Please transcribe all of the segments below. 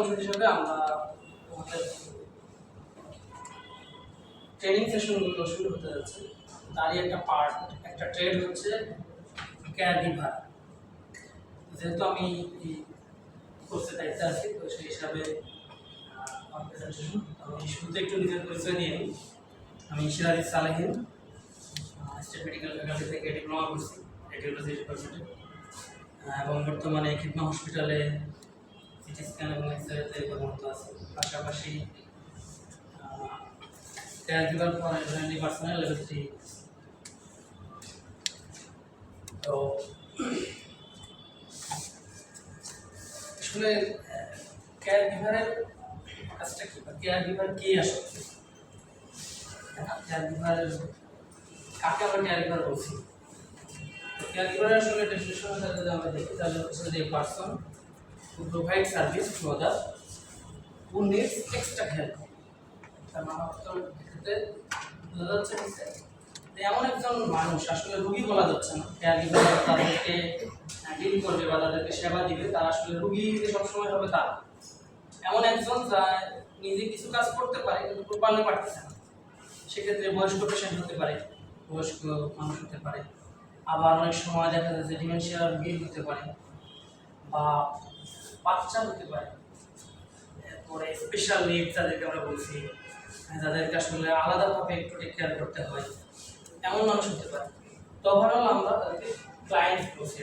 অংশ হিসেবে আমরা ট্রেনিং সেশনগুলো শুরু হতে যাচ্ছে। তারই একটা পার্ট একটা ট্রেড হচ্ছে কেয়ার গিভার যেহেতু আমি এই কোর্সের দায়িত্বে আছি, তো সেই হিসাবে আমি শুরুতে একটু নিজের পরিচয় নিয়ে আমি সালেহিন স্টেট মেডিকেল ফ্যাকাল্টি থেকে ডিপ্লোমা করছি এবং বর্তমানে খিদমা হসপিটালে সিটি স্ক্যান এবং এক্স রেতে কর্মরত আছে। পাশাপাশি care giver for elderly personal level three তো, আসলে কেয়ার গিভারের কাজটা কি? কেয়ার গিভার কি আসলে? কেয়ার গিভারের কাকে আমরা কেয়ার গিভার বলছি? কেয়ার গিভার আসলে যদি আমরা দেখি, তাহলে হচ্ছে যে person who provide service to others who needs extra help. মানে এমন একজন মানুষ, আসলে রুগী বলা যাচ্ছে না। তাদেরকে ডিল করবে বা তাদেরকে সেবা দিবে আসলে রুগী সবসময় হবে এমন একজন যা নিজে কিছু কাজ করতে পারে, কিন্তু প্রপারলি পারতেছে না। সেক্ষেত্রে বয়স্ক পেশেন্ট হতে পারে, বয়স্ক মানুষ হতে পারে। আবার অনেক সময় দেখা যায় যে ডিমেনশিয়া রোগী হতে পারে বা বাচ্চা হতে পারে। এরপরে স্পেশাল নিড যাদেরকে আমরা বলছি যাদেরকে আসলে আলাদাভাবে একটু কেয়ার করতে হয়, এমন মানুষ হতে পারে। তো ওভারঅল আমরা তাদেরকে ক্লায়েন্ট বলছি।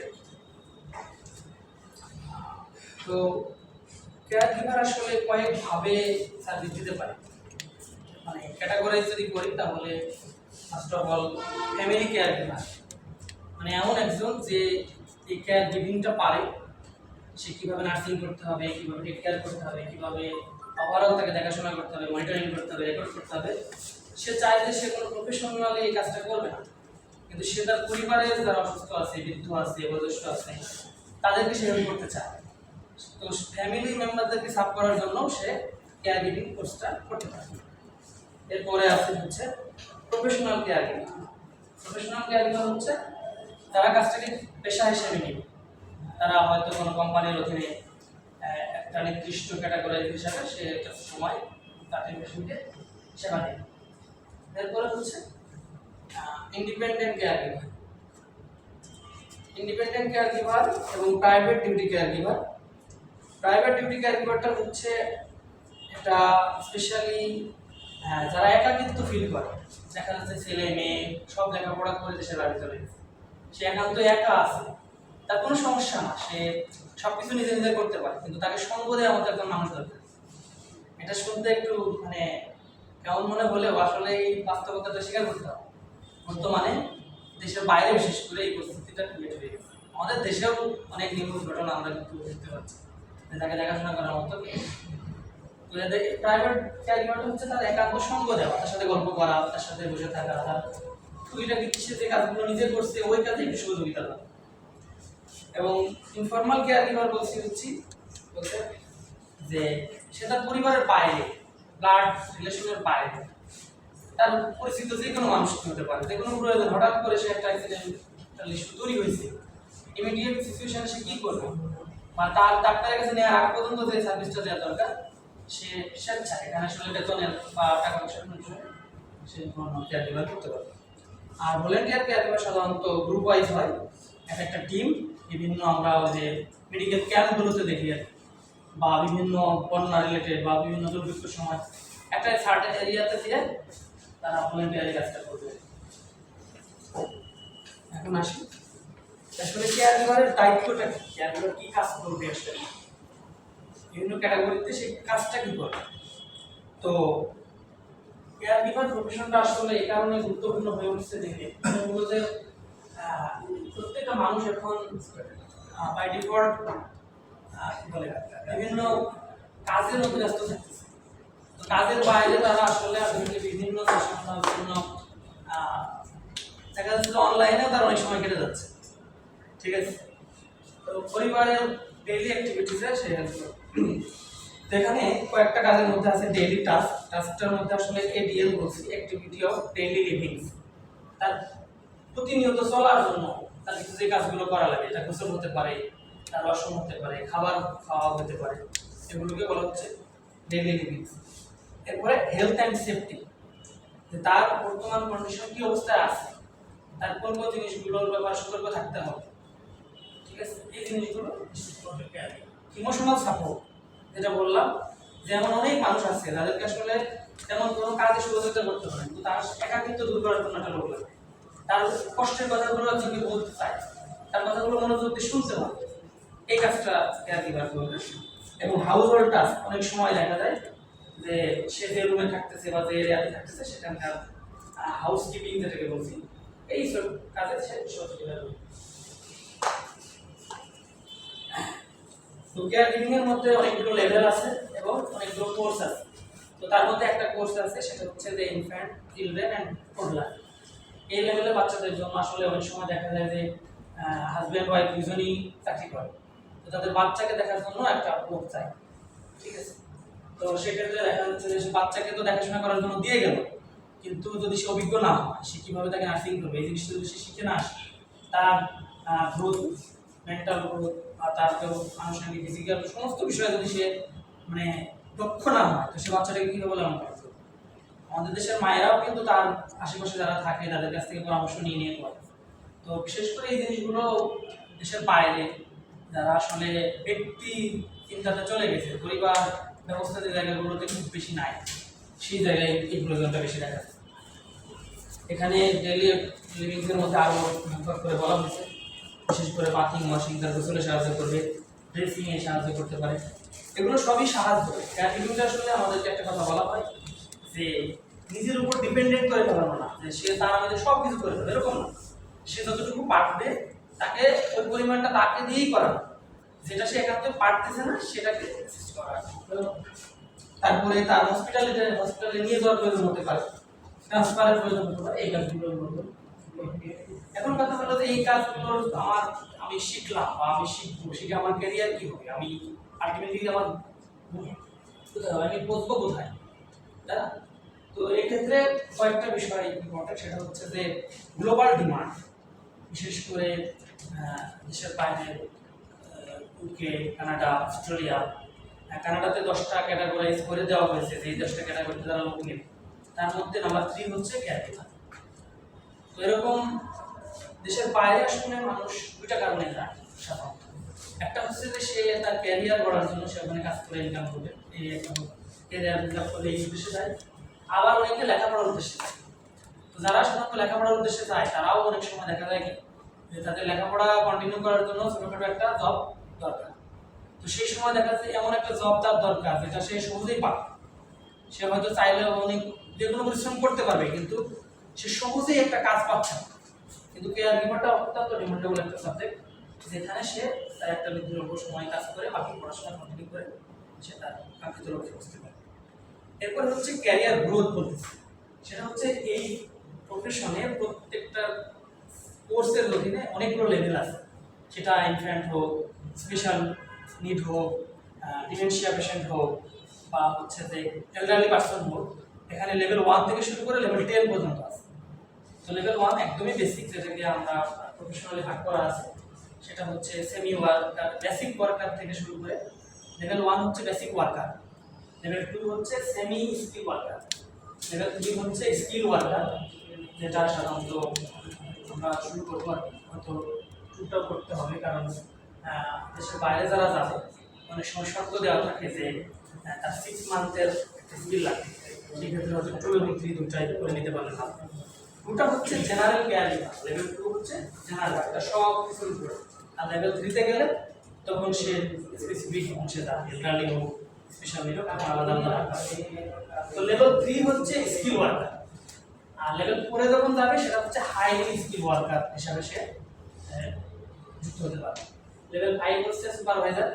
তো কেয়ার গিভার আসলে কয়েকভাবে সার্ভিস দিতে পারে। মানে ক্যাটাগরাইজ যদি করি, তাহলে first of all family care giver মানে এমন একজন যে এই কেয়ার গিভিংটা পারে সে কীভাবে নার্সিং করতে হবে, কীভাবে টেক কেয়ার করতে হবে, কীভাবে ওভারঅল তাকে দেখাশোনা করতে হবে মনিটরিং করতে হবে রেকর্ড করতে হবে, সে চায় যে সে কোনো প্রফেশনালি এই কাজটা করবে না। কিন্তু সে তার পরিবারের যারা অসুস্থ আছে, বৃদ্ধ আছে, বয়োজ্যেষ্ঠ আছে, তাদেরকে সে হেল্প করতে চায়। তো ফ্যামিলি মেম্বারদেরকে সাপ করার জন্য সে কেয়ার গিভিং কোর্সটা করতে পারে। এরপরে আছে হচ্ছে professional care giving professional care giver হচ্ছে, তারা কাজটাকে পেশা হিসেবে নেবে। তারা হয়তো কোনো কোম্পানির অধীনে একটা নির্দিষ্ট ক্যাটাগরি হিসাবে সে একটা সময় তাদের পেশেন্টকে সেবা দেয়। এরপরে হচ্ছে independent care giver independent care giver এবং private duty care giver private duty care গিভারটা হচ্ছে এটা স্পেশালি যারা একাকিত্ব ফিল করে, দেখা যাচ্ছে ছেলে, মেয়ে, সব লেখাপড়া করে দেশের বাড়ি চলে সে একান্ত একা আছে। তার কোনো সমস্যা না, সে সব কিছু নিজে নিজে করতে পারে, কিন্তু তাকে সঙ্গ দেওয়ার মতো একজন মানুষ দরকার। এটা শুনতে একটু মানে কেমন মনে হলেও আসলে এই বাস্তবতাটা স্বীকার করতে হবে। বর্তমানে দেশের বাইরে বিশেষ করে এই পরিস্থিতিটা ক্রিয়েট হয়ে গেছে। আমাদের দেশেও অনেক নিউজ ঘটনা আমরা কিন্তু দেখতে পাচ্ছি। তাকে দেখাশোনা করার মতো প্রাইভেট ক্যারিয়ারটা হচ্ছে তার একান্ত সঙ্গ দেওয়া, তার সাথে গল্প করা, তার সাথে বসে থাকা, তার টুকিটাকি সে যে কাজগুলো নিজে করছে, ওই কাজে একটু সহযোগিতা দেওয়া এবং ইনফর্মাল কেয়ার গিভার বলছি হচ্ছি, বলতে যে সেটা পরিবারের বাইরে ব্লাড রিলেশনের বাইরে। তার পরিচিত যে কোনো মানুষ হতে পারে, যে কোনো প্রয়োজন, হঠাৎ করে সে একটা অ্যাক্সিডেন্টাল ইস্যু তৈরি হয়েছে ইমিডিয়েট সিচুয়েশনে সে কী করবে? বা তার ডাক্তারের কাছে নেওয়ার আগ পর্যন্ত যে সার্ভিসটা দেওয়া দরকার, সে স্বেচ্ছায়, এখানে আসলে বেতনের বা টাকা পয়সার সে কেয়ার গিভার করতে পারবে। আর ভলেন্টিয়ার কেয়ার গিভার সাধারণত গ্রুপ ওয়াইজ হয়। এক একটা টিম বিভিন্ন আমরা ওই যে মেডিকেল ক্যাম্পগুলোতে দেখি আর। বা বিভিন্ন বন্যা রিলেটেড বা বিভিন্ন দুর্ভিক্ষের সময় একটা সার্টেন এরিয়াতে দিয়ে তারা ভলেন্টিয়ারি কাজটা করবে। এখন আসি। আসলে কেয়ার গিভারের দায়িত্বটা কি? কেয়ার গিভার কি কাজ করবে আসলে? বিভিন্ন ক্যাটাগরিতে সেই কাজটা কি করবে তো কেয়ার গিভার প্রফেশনটা আসলে এই কারণে গুরুত্বপূর্ণ হয়ে উঠছে দেখে মূলত প্রত্যেকটা মানুষ এখন বাই ডিফল্ট বলে বিভিন্ন কাজের মধ্যে ব্যস্ত থাকতেছে। তো কাজের বাইরে তারা আসলে বিভিন্ন বিভিন্ন দেখা যাচ্ছে যে অনলাইনেও তার অনেক সময় কেটে যাচ্ছে। ঠিক আছে? তো পরিবারের ডেইলি অ্যাক্টিভিটিসে সে করে। এখানে কয়েকটা কাজের মধ্যে আছে ডেইলি টাস্ক টাস্কটার মধ্যে আসলে এডিএল বলছি অ্যাক্টিভিটি অফ ডেইলি লিভিং তার প্রতিনিয়ত চলার জন্য তার কিছু যে কাজগুলো করা লাগে, এটা গোসল হতে পারে, তার ওয়াশরুম হতে পারে, খাবার খাওয়া হতে পারে, এগুলোকে বলা হচ্ছে ডেইলি লিভিং এরপরে হেলথ অ্যান্ড সেফটি তার বর্তমান কন্ডিশন কি অবস্থায় আছে, তার কোন কোন জিনিসগুলোর ব্যাপারে সতর্ক থাকতে হবে, ঠিক আছে? এই জিনিসগুলো ইমোশনাল সাপোর্ট যেটা বললাম, যে এমন অনেক মানুষ আছে, যাদেরকে আসলে তেমন কোনো কাজে সহযোগিতা করতে পারে কিন্তু তার একাকিত্ব দূর করার জন্য একটা লোক লাগে তার কষ্টের কথাগুলো যদি বলতে চায়। তার কথাগুলো মনোযোগ দিয়ে শুনতে হবে এই কাজটা কেয়ার গিভার করবে? এবং হাউস হোল্ড অনেক সময় দেখা যায় যে সে যে রুমে থাকতেছে বা যে এরিয়াতে থাকতেছে, সেখানকার হাউস কিপিং যেটাকে বলছি, এই সব কাজে সে সহযোগিতা তো এর মধ্যে অনেকগুলো লেভেল আছে এবং অনেকগুলো কোর্স আছে। তো তার মধ্যে একটা কোর্স আছে, সেটা হচ্ছে যে ইনফ্যান্ট চিলড্রেন অ্যান্ড টোডলার এই লেভেলের বাচ্চাদের জন্য আসলে অনেক সময় দেখা যায় যে হাজব্যান্ড ওয়াইফ দুজনই চাকরি করে। তো তাদের বাচ্চাকে দেখার জন্য একটা লোক চাই। ঠিক আছে? তো সেক্ষেত্রে দেখা যাচ্ছে যে বাচ্চাকে তো দেখাশোনা করার জন্য দিয়ে গেল। কিন্তু যদি সে অভিজ্ঞ না হয়, সে কীভাবে তাকে নার্সিং করবে? এই জিনিসটা যদি সে শিখে না আসে, তার গ্রোথ মেন্টাল গ্রোথ বা তার আনুষঙ্গিক ফিজিক্যাল সমস্ত বিষয়ে যদি সে মানে দক্ষ না হয়, তো সে বাচ্চাটাকে কীভাবে লালন করবে? আমাদের দেশের মায়েরাও কিন্তু তার আশেপাশে যারা থাকে, তাদের কাছ থেকে পরামর্শ নিয়ে নিয়ে করে। তো বিশেষ করে এই জিনিসগুলো দেশের বাইরে যারা আসলে ব্যক্তি চিন্তাতে চলে গেছে, পরিবার ব্যবস্থা যে জায়গাগুলোতে খুব বেশি নাই, সেই জায়গায় এই প্রয়োজনটা বেশি দেখা যায়। এখানে ডেলি লিভিংসের মধ্যে আরও ভাগ করে বলা হয়েছে। বিশেষ করে বাথিং ওয়াশিং তার গোসলে সাহায্য করবে ড্রেসিংয়ে সাহায্য করতে পারে। এগুলো সবই সাহায্য। ক্যাটারিংটা আসলে আমাদেরকে একটা কথা বলা হয় যে নিজের উপর ডিপেন্ডেন্ট করে ফেলানো না, যে সে তার আমাদের সব কিছু করে ফেলবে, এরকম না। সে যতটুকু পারবে তাকে ওই পরিমাণটা তাকে দিয়েই করানো যেটা সে একান্ত পারতেছে না, সেটাকে করা। তারপরে তার হসপিটালে হসপিটালে নিয়ে যাওয়ার প্রয়োজন হতে পারে। ট্রান্সফারের প্রয়োজন হতে পারে, এই কাজগুলোর মধ্যে এখন কথা হলো যে এই কাজগুলোর আমার, আমি শিখলাম বা আমি শিখব, শিখে আমার ক্যারিয়ার কি হবে? আমি আলটিমেটলি আমার, আমি বসবো কোথায়? তো এক্ষেত্রে কয়েকটা বিষয় ইম্পর্টেন্ট সেটা হচ্ছে যে গ্লোবাল ডিমান্ড বিশেষ করে দেশের বাইরে ইউকে কানাডা অস্ট্রেলিয়া কানাডাতে দশটা ক্যাটাগরাইজ করে দেওয়া হয়েছে, যে এই দশটা ক্যাটাগরিতে যারা লোক নেবে। তার মধ্যে নাম্বার থ্রি হচ্ছে ক্যারিয়ার তো এরকম দেশের বাইরে আসলে মানুষ দুইটা কারণে যায় সাধারণত। একটা হচ্ছে যে সে তার ক্যারিয়ার গড়ার জন্য সে ওখানে কাজ করে ইনকাম করবে, এই একটা ক্যারিয়ার ইনকাম এই উদ্দেশ্যে যায়, আবার অনেকে লেখাপড়ার উদ্দেশ্যে যায়। তো যারা সাধারণত লেখাপড়ার উদ্দেশ্যে যায়, তারাও অনেক সময় দেখা যায় কি, যে তাদের লেখাপড়া কন্টিনিউ করার জন্য ছোটখাটো একটা জব দরকার। তো সেই সময় দেখা যাচ্ছে এমন একটা জব তার দরকার, যেটা সে সহজেই পাবে। সে হয়তো চাইলে অনেক যে কোনো পরিশ্রম করতে পারবে, কিন্তু সে সহজেই একটা কাজ পাচ্ছে না। কিন্তু কেয়ার গিভারটা অত্যন্ত ডিমান্ডেবল একটা সাবজেক্ট যেখানে সে তার একটা নির্দিষ্ট সময় কাজ করে, বাকি পড়াশোনা কন্টিনিউ করে। সে তার কাঙ্ক্ষিত লক্ষ্যে পৌঁছতে পারে। এরপর হচ্ছে ক্যারিয়ার গ্রোথ বলতেছে। সেটা হচ্ছে এই প্রফেশনে প্রত্যেকটা কোর্সের অধীনে অনেকগুলো লেভেল আছে। সেটা ইনফ্যান্ট হোক স্পেশাল নিড হোক ডিমেনশিয়া পেশেন্ট হোক, বা হচ্ছে যে এলডারলি পার্সন হোক, এখানে লেভেল ওয়ান থেকে শুরু করে লেভেল টেন পর্যন্ত আছে। তো লেভেল ওয়ান একদমই বেসিক যেটাকে আমরা প্রফেশনালি ভাগ করা আছে, সেটা হচ্ছে সেমি ওয়ার্কার বেসিক ওয়ার্কার থেকে শুরু করে লেভেল ওয়ান হচ্ছে বেসিক ওয়ার্কার লেভেল টু হচ্ছে semi skill worker level three হচ্ছে স্কিল ওয়ার্কার যেটা সাধারণত আমরা শুরু করব হয়তো টুকটাও করতে হবে কারণ দেশের বাইরে যারা যাবে, অনেক সময় দেওয়া থাকে যে তার সিক্স মান্থের একটা স্কিল লাগে সেক্ষেত্রে হয়তো টু এবং থ্রি দুটাই করে নিতে পারলে ভালো। ওটা হচ্ছে জেনারেল কেয়ার লেভেল টু হচ্ছে জেনারেল একটা সব কিছুর উপরে। আর লেভেল থ্রিতে গেলে তখন সে স্পেসিফিক অংশে তার এলডারলি হোক স্পেশালি হোক আমার আলাদা আলাদা তো লেভেল থ্রি হচ্ছে স্কিল ওয়ার্কার আর লেভেল ফোরে যখন যাবে, সেটা হচ্ছে হাইলি স্কিল ওয়ার্কার হিসাবে সে যুক্ত হতে পারবে। লেভেল ফাইভ হচ্ছে সুপারভাইজার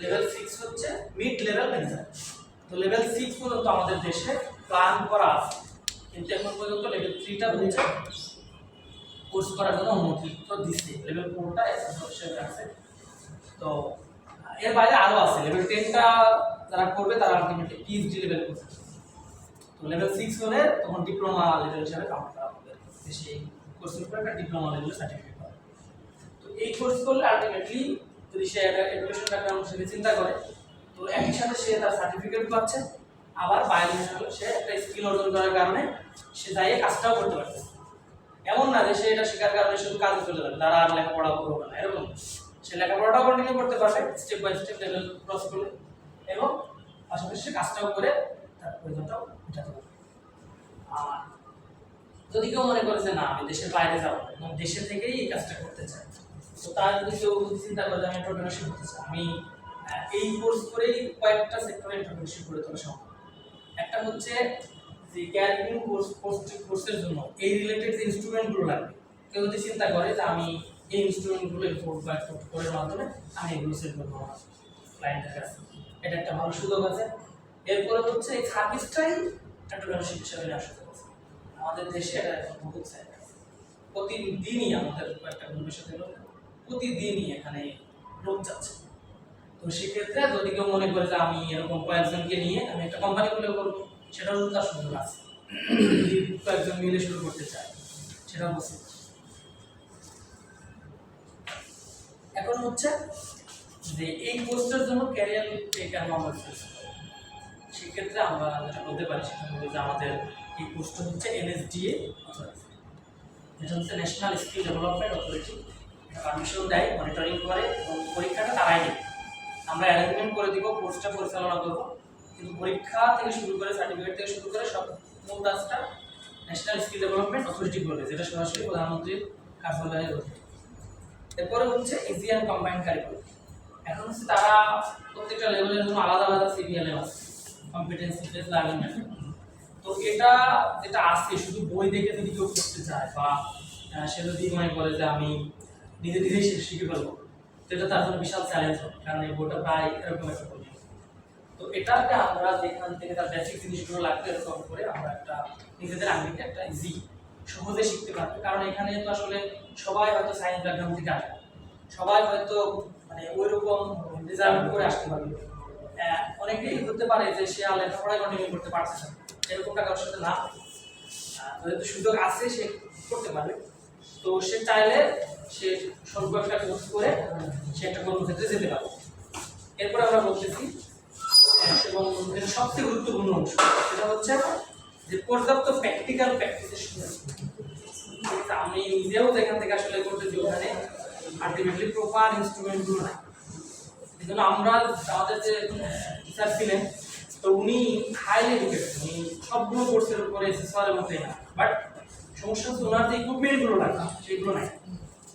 লেভেল সিক্স হচ্ছে মিড লেভেল ম্যানেজার তো লেভেল সিক্স পর্যন্ত আমাদের দেশে প্ল্যান করা আছে। কিন্তু এখন পর্যন্ত লেভেল থ্রিটা হচ্ছে কোর্স করার জন্য অনুমতি তো দিচ্ছে। লেভেল ফোরটা হিসেবে আছে তো এর বাইরে আরও আছে লেভেল টেনটা যারা করবে তারা আলটিমেটলি পিএইচডি লেভেল করছে তো লেভেল সিক্স হলে তখন ডিপ্লোমা লেভেল হিসাবে কাউন্ট করা হবে। সেই কোর্সের উপরে একটা ডিপ্লোমা লেভেলের সার্টিফিকেট পাবে। তো এই কোর্স করলে আলটিমেটলি যদি সে একটা এডুকেশন ব্যাকগ্রাউন্ড হিসেবে চিন্তা করে, তো একই সাথে সে তার সার্টিফিকেট পাচ্ছে, আবার বাইরে সে একটা স্কিল অর্জন করার কারণে সে যাইয়ে কাজটাও করতে পারছে এমন না যে সে এটা শেখার কারণে শুধু কাজে চলে যাবে, তারা আর লেখাপড়া করবে না, এরকম। সে লেখাপড়াটাও কন্টিনিউ করতে পারবে step by step level cross করে এবং পাশাপাশি সে কাজটাও করে, তার প্রয়োজনটাও মেটাতে পারবে। আর যদি কেউ মনে করে যে না, আমি দেশের বাইরে যাব এবং দেশে থেকেই এই কাজটা করতে চাই তো তার যদি কেউ চিন্তা করে যে আমি এন্টারপ্রেনারশিপ করতে চাই, আমি এই কোর্স করেই কয়েকটা সেক্টরে এন্টারপ্রেনারশিপ করে তোলা সম্ভব। একটা হচ্ছে যে ক্যারিং কোর্স কোর্সের জন্য এই রিলেটেড যে ইনস্ট্রুমেন্টগুলো লাগবে, কেউ যদি চিন্তা করে যে আমি এই ইনস্ট্রুমেন্টগুলো মাধ্যমে আমি এগুলো সেল করব আমার ক্লায়েন্টের কাছে। এটা একটা ভালো সুযোগ আছে। এরপরে হচ্ছে এই সার্ভিসটাই হিসেবে সুযোগ আছে আমাদের দেশে এটা এখন চাই প্রতিদিনই আমাদের একটা ভবিষ্যতে লোক প্রতিদিনই এখানে লোক যাচ্ছে। তো সেক্ষেত্রে যদি কেউ মনে করে যে আমি এরকম কয়েকজনকে নিয়ে আমি একটা কোম্পানি খুলে করব, সেটাও তার সুযোগ আছে। কয়েকজন মিলে শুরু করতে চায়, সেটাও পসিবল এখন হচ্ছে যে এই কোর্সটার জন্য ক্যারিয়ার কেন আমরা সেক্ষেত্রে আমরা যেটা বলতে পারি সেটা হলো যে আমাদের এই কোর্সটা হচ্ছে এনএসডিএ এটা হচ্ছে national skill development authority permission দেয় মনিটরিং করে এবং পরীক্ষাটা তারাই দেয়। আমরা অ্যারেঞ্জমেন্ট করে দিব কোর্সটা পরিচালনা করব। কিন্তু পরীক্ষা থেকে শুরু করে সার্টিফিকেট থেকে শুরু করে সব মূল কাজটা ন্যাশনাল স্কিল ডেভেলপমেন্ট অথরিটি করবে, যেটা সরাসরি প্রধানমন্ত্রীর কার্যালয়ের অধীনে এরপরে হচ্ছে ইজি অ্যান্ড কম্বাইন্ড কারিকুলাম এখন হচ্ছে তারা প্রত্যেকটা লেভেলের জন্য আলাদা আলাদা সিবিএলএম আছে। কম্পিটেন্সি তো এটা যেটা আছে, শুধু বই দেখে যদি কেউ করতে চায় বা সে যদি মনে করে যে আমি নিজে নিজেই শিখে ফেলব, তো এটা তার জন্য বিশাল চ্যালেঞ্জ হবে, কারণ এই বইটা প্রায় এরকম একটা বই। তো এটাকে আমরা যেখান থেকে তার বেসিক জিনিসগুলো লাগবে এরকম করে আমরা একটা নিজেদের আঙ্গিকে একটা ইজি সহজে শিখতে পারবে। কারণ এখানে তো আসলে সবাই হয়তো সায়েন্স ব্যাকগ্রাউন্ড থেকে আসে সবাই হয়তো মানে ওই রকম রেজাল্ট করে আসতে পারবে। আহ, অনেকেই হতে পারে যে সে আর লেখাপড়ায় কন্টিনিউ করতে পারছে না। এরকমটা কারোর সাথে না। যেহেতু সুযোগ আছে সে করতে পারবে। তো সে চাইলে সে স্বল্প একটা কোর্স করে সে একটা কর্মক্ষেত্রে যেতে পারবে। এরপরে আমরা বলতেছি এবং সবচেয়ে গুরুত্বপূর্ণ অংশ সেটা হচ্ছে যে পর্যাপ্ত প্র্যাকটিক্যাল প্র্যাকটিসের সুযোগ আমি নিজেও যেখান থেকে আসলে করতেছি ওখানে। আলটিমেটলি প্রপার ইনস্ট্রুমেন্টগুলো নাই। এই জন্য আমরা আমাদের যে টিচার ছিলেন, তো উনি হাইলি এডুকেটেড উনি সবগুলো কোর্সের উপরে এসএসআরের মধ্যে না বাট সমস্যা হচ্ছে ওনার যে ইকুইপমেন্টগুলো লাগে সেগুলো নাই।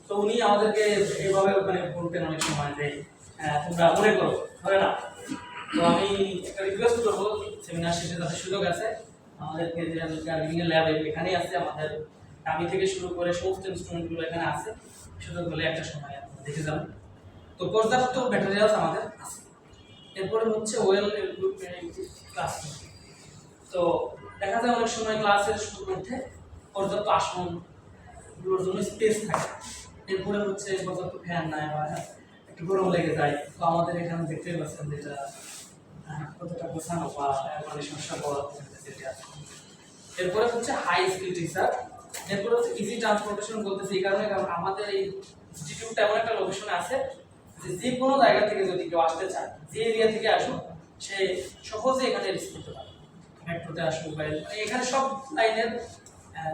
তো উনি আমাদেরকে এভাবে মানে বলতেন অনেক সময় যে তোমরা মনে করো ধরে না? তো আমি একটা রিকোয়েস্ট করব সেমিনার শেষে তাদের সুযোগ আছে। আমাদেরকে যে বিভিন্ন ল্যাব এখানেই আছে, আমাদের আমি থেকে শুরু করে সমস্ত ইনস্ট্রুমেন্টগুলো এখানে আছে। সুযোগ হলে একটা সময় দেখে যাবেন তো পর্যাপ্ত ম্যাটেরিয়ালস আমাদের আছে। এরপরে হচ্ছে ওয়েল ক্লাসরুম তো দেখা যায় অনেক সময় ক্লাসের মধ্যে পর্যাপ্ত আসনগুলোর জন্য স্পেস থাকে। এরপরে হচ্ছে পর্যাপ্ত ফ্যান নাই বা একটু গরম লেগে যায়। তো আমাদের এখানে দেখতেই পাচ্ছেন যেটা কতটা গোছানো বা সমস্যা আছে। এরপরে হচ্ছে হাই স্কিল এরপরে হচ্ছে ইজি ট্রান্সপোর্টেশন এই কারণে, কারণ আমাদের এই এমন একটা লোকেশনে আছে যে যে কোনো জায়গা থেকে যদি কেউ আসতে চায়, যে এরিয়া থেকে আসুক, সে সহজে এখানে করতে পারে। মেট্রোতে আসুক বা মানে এখানে সব লাইনের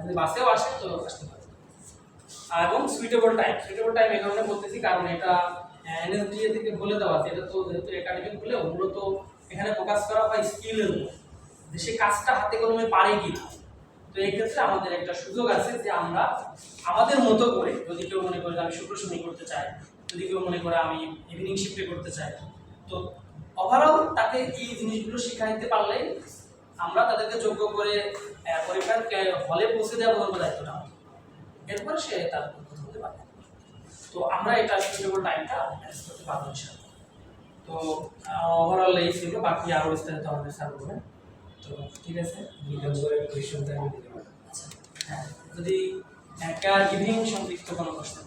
যদি বাসেও আসে, তো আসতে পারে। এবং সুইটেবল টাইম সুইটেবল টাইম এই কারণে বলতেছি, কারণ এটা এনএসডিএ থেকে বলে দেওয়া আছে এটা তো যেহেতু একাডেমিক বলে মূলত এখানে ফোকাস করা হয় স্কিলের উপর। যে সে কাজটা হাতে কলমে পারে কি না। তো এই ক্ষেত্রে আমাদের একটা সুযোগ আছে যে আমরা আমাদের মতো করে, যদি কেউ মনে করে আমি শুক্র শনি করতে চাই, যদি কেউ মনে করে আমি ইভিনিং শিফটে করতে চাই, তো ওভারঅল তাকে এই জিনিসগুলো শিখাইতে পারলে আমরা তাদেরকে যোগ্য করে পরীক্ষার হলে পৌঁছে দেওয়া পর্যন্ত দায়িত্বটা আমাদের। এরপরে সে তার বলতে পারবে তো আমরা এটা সুইটেবল টাইমটা ম্যানেজ করতে পারব তো ওভারঅল এই ছিল, বাকি আরও বিস্তারিত আমাদের স্যার বলবেন। তো ঠিক আছে আচ্ছা হ্যাঁ যদি একটা ইভিনিং সংযুক্ত কোনো থাকে